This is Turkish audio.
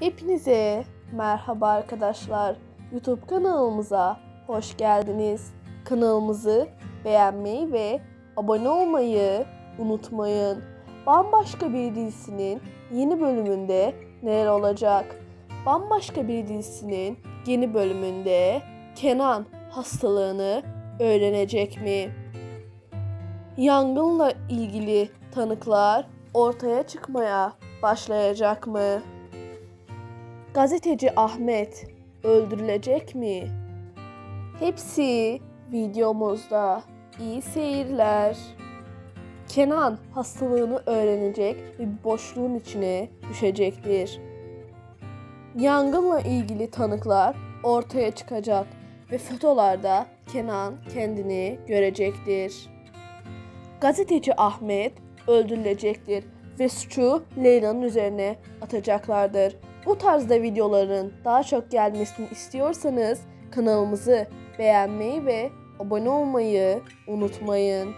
Hepinize merhaba arkadaşlar. YouTube kanalımıza hoş geldiniz. Kanalımızı beğenmeyi ve abone olmayı unutmayın. Bambaşka bir dizisinin yeni bölümünde neler olacak? Bambaşka bir dizisinin yeni bölümünde Kenan hastalığını öğrenecek mi? Yangınla ilgili tanıklar ortaya çıkmaya başlayacak mı? Gazeteci Ahmet öldürülecek mi? Hepsi videomuzda. İyi seyirler. Kenan hastalığını öğrenecek ve bir boşluğun içine düşecektir. Yangınla ilgili tanıklar ortaya çıkacak ve fotolarda Kenan kendini görecektir. Gazeteci Ahmet öldürülecektir ve suçu Leyla'nın üzerine atacaklardır. Bu tarzda videoların daha çok gelmesini istiyorsanız kanalımızı beğenmeyi ve abone olmayı unutmayın.